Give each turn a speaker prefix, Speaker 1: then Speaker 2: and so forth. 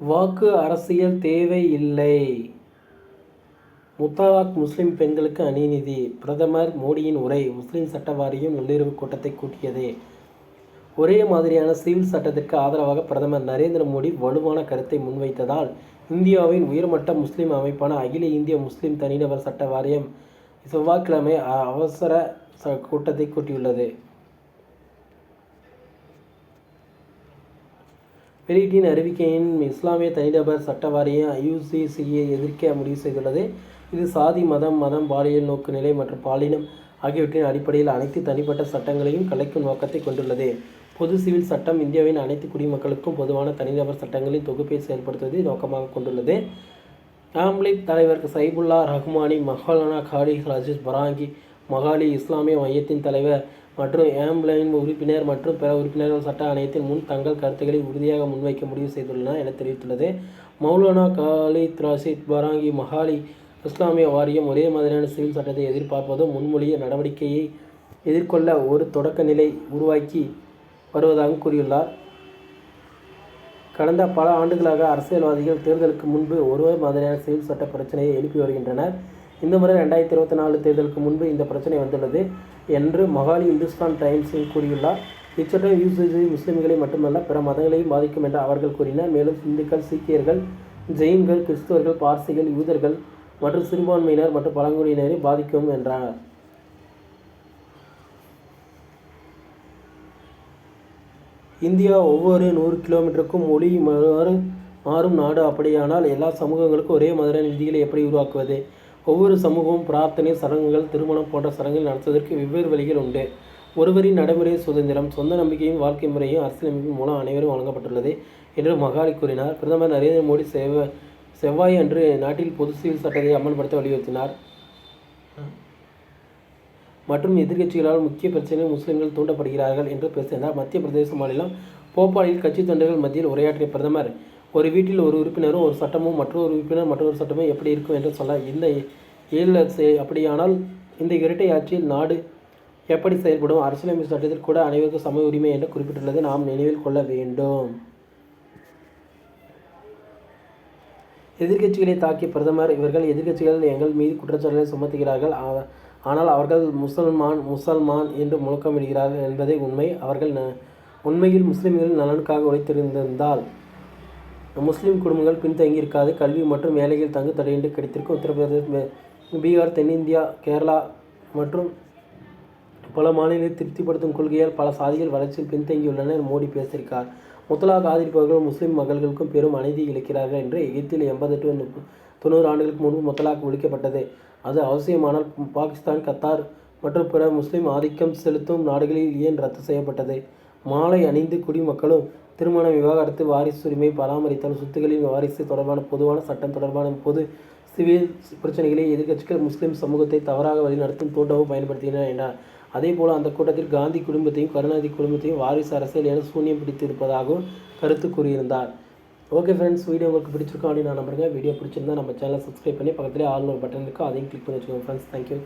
Speaker 1: வாக்கு அரசியல் தேவை இல்லை. முத்தலாக் முஸ்லிம் பெண்களுக்கு அணிநிதி பிரதமர் மோடியின் உரை முஸ்லிம் சட்ட வாரியம் நள்ளிரவு கூட்டத்தை கூட்டியது. ஒரே மாதிரியான சிவில் சட்டத்திற்கு ஆதரவாக பிரதமர் நரேந்திர மோடி வலுவான கருத்தை முன்வைத்ததால் இந்தியாவின் உயர்மட்ட முஸ்லிம் அமைப்பான அகில இந்திய முஸ்லிம் தனிநபர் சட்ட வாரியம் செவ்வாய்க்கிழமை அவசர ச- கூட்டத்தை கூட்டியுள்ளது. வெளியீட்டின் அறிவிக்கையின் இஸ்லாமிய தனிநபர் சட்ட வாரியம் ஐயுசிசியை எதிர்க்க முடிவு செய்துள்ளது. இது சாதி மதம் மதம் பாலியல் நோக்கு நிலை மற்றும் பாலினம் ஆகியவற்றின் அடிப்படையில் அனைத்து தனிப்பட்ட சட்டங்களையும் கலைக்கும் நோக்கத்தை கொண்டுள்ளது. பொது சிவில் சட்டம் இந்தியாவின் அனைத்து குடிமக்களுக்கும் பொதுவான தனிநபர் சட்டங்களின் தொகுப்பை செயல்படுத்துவதை நோக்கமாக கொண்டுள்ளது. ஆம்லிக் தலைவர் சைபுல்லா ரஹ்மானி மஹாலானா காடி ராஜேஷ் பராங்கி மகாலி இஸ்லாமிய மையத்தின் தலைவர் மற்றும் ஏம்லைன் உறுப்பினர் மற்றும் பிற உறுப்பினர்கள் சட்ட ஆணையத்தின் முன் தங்கள் கருத்துக்களை உறுதியாக முன்வைக்க முடிவு செய்துள்ளனர் என தெரிவித்துள்ளது. மௌலானா காலித் ராஷித் பராங்கி மஹாலி இஸ்லாமிய வாரியம் ஒரே மாதிரியான சிவில் சட்டத்தை எதிர்பார்ப்பதும் முன்மொழிய நடவடிக்கையை எதிர்கொள்ள ஒரு தொடக்க நிலை உருவாக்கி வருவதாக கூறியுள்ளார். கடந்த பல ஆண்டுகளாக அரசியல்வாதிகள் தேர்தலுக்கு முன்பு ஒரே மாதிரியான சிவில் சட்ட பிரச்சனையை எழுப்பி வருகின்றனர். இந்த முறை ரெண்டாயிரத்தி இருபத்தி நாலு தேர்தலுக்கு முன்பு இந்த பிரச்சனை வந்துள்ளது என்று மகாலி இந்துஸ்தான் டைம்ஸில் கூறியுள்ளார். இச்சட்டம் யூசிசி முஸ்லிம்களை மட்டுமல்ல பிற மதங்களையும் பாதிக்கும் என்று அவர்கள் கூறினர். மேலும் இந்துக்கள் சீக்கியர்கள் ஜெயின்கள் கிறிஸ்துவர்கள் பார்சிகள் யூதர்கள் மற்றும் சிறுபான்மையினர் மற்றும் பழங்குடியினரை பாதிக்கும் என்றார். இந்தியா ஒவ்வொரு நூறு கிலோமீட்டருக்கும் மொழி மாறு மாறும் நாடு அப்படியானால் எல்லா சமூகங்களுக்கும் ஒரே மாதிரியான விதிகளை எப்படி உருவாக்குவது? ஒவ்வொரு சமூகமும் பிரார்த்தனை சடங்குகள் திருமணம் போன்ற சடங்குகள் நடத்துவதற்கு வெவ்வேறு வழிகள் உண்டு. ஒருவரின் நடைமுறை சுதந்திரம் சொந்த நம்பிக்கையும் வாழ்க்கை முறையும் அரசியலமைப்பின் மூலம் அனைவரும் வழங்கப்பட்டுள்ளது என்று மகாலி கூறினார். பிரதமர் நரேந்திர மோடி செவ்வ செவ்வாய் அன்று நாட்டில் பொது சிவில் சட்டத்தை அமல்படுத்த வலியுறுத்தினார். மற்றும் எதிர்க்கட்சிகளால் முக்கிய பிரச்சனை முஸ்லிம்கள் தூண்டப்படுகிறார்கள் என்று பேசினார். மத்திய பிரதேச மாநிலம் போபாலில் கட்சி தொண்டர்கள் மத்தியில் உரையாற்றிய பிரதமர் ஒரு வீட்டில் ஒரு உறுப்பினரும் ஒரு சட்டமும் மற்றொரு உறுப்பினர் மற்றொரு சட்டமும் எப்படி இருக்கும் என்று சொல்ல இந்த ஏழு செ- அப்படியானால் இந்த இரட்டை ஆட்சியில் நாடு எப்படி செயல்படும்? அரசியலமைப்பு சட்டத்தில் கூட அனைவருக்கும் சம உரிமை என்று குறிப்பிட்டுள்ளதை நாம் நினைவில் கொள்ள வேண்டும். எதிர்க்கட்சிகளை தாக்கிய பிரதமர் இவர்கள் எதிர்கட்சிகள் எங்கள் மீது குற்றச்சாட்டுகளை சுமத்துகிறார்கள். ஆனால் அவர்கள் முசல்மான் முசல்மான் என்று முழக்கமிடுகிறார்கள் என்பதே உண்மை. அவர்கள் ந- உண்மையில் முஸ்லிம்களின் நலனுக்காக உழைத்திருந்திருந்தால் முஸ்லிம் குடும்பங்கள் பின்தங்கியிருக்காது கல்வி மற்றும் வேலைகள் தங்கு தடையின்றி கிடைத்திருக்கும் உத்தரப்பிரதேச மே- பீகார் தென்னிந்தியா கேரளா மற்றும் பல மாநிலங்களை திருப்திப்படுத்தும் கொள்கையால் பல சாதிகள் வளர்ச்சியில் பின்தங்கியுள்ளன மோடி பேசியிருக்கார். முத்தலாக் ஆதரிப்பவர்கள் முஸ்லீம் மகள்களுக்கும் பெரும் அநீதி இழைக்கிறார்கள் என்று எகிப்தில் எண்பத்தெட்டு டு தொண்ணூறு ஆண்டுகளுக்கு முன்பு முத்தலாக் ஒழிக்கப்பட்டது. அது அவசியமானால் பாகிஸ்தான் கத்தார் மற்றும் பிற முஸ்லிம் ஆதிக்கம் செலுத்தும் நாடுகளில் ஏன் ரத்து செய்யப்பட்டது? மாலை அணிந்து குடிமக்களும் திருமண விவாகரத்து வாரிசுரிமை பராமரித்தல் சொத்துக்களின் வாரிசு தொடர்பான பொதுவான சட்டம் தொடர்பான பொது சிவில் பிரச்சனைகளை எதிர்க்கட்சிகள் முஸ்லிம் சமூகத்தை தவறாக வழிநடத்தும் தூண்டவும் பயன்படுத்தினர் என்றார். அதேபோல அந்த கூட்டத்தில் காந்தி குடும்பத்தையும் கருணாநிதி குடும்பத்தையும் வாரிசு அரசியல் என சூன்யம் பிடித்து இருப்பதாகவும் கருத்து கூறியிருந்தார். ஓகே ஃப்ரெண்ட்ஸ் வீடியோ உங்களுக்கு பிடிச்சிருக்கோம் அப்படின்னு நான் நம்புறேன் வீடியோ பிடிச்சிருந்தா நம்ம சேனலை சப்ஸ்கிரைப் பண்ணி பக்கத்துலேயே ஆல் ஒரு பட்டன் இருக்கும் அதையும் கிளிக் பண்ணி வச்சுக்கோங்க ஃப்ரெண்ட்ஸ் தேங்க்யூ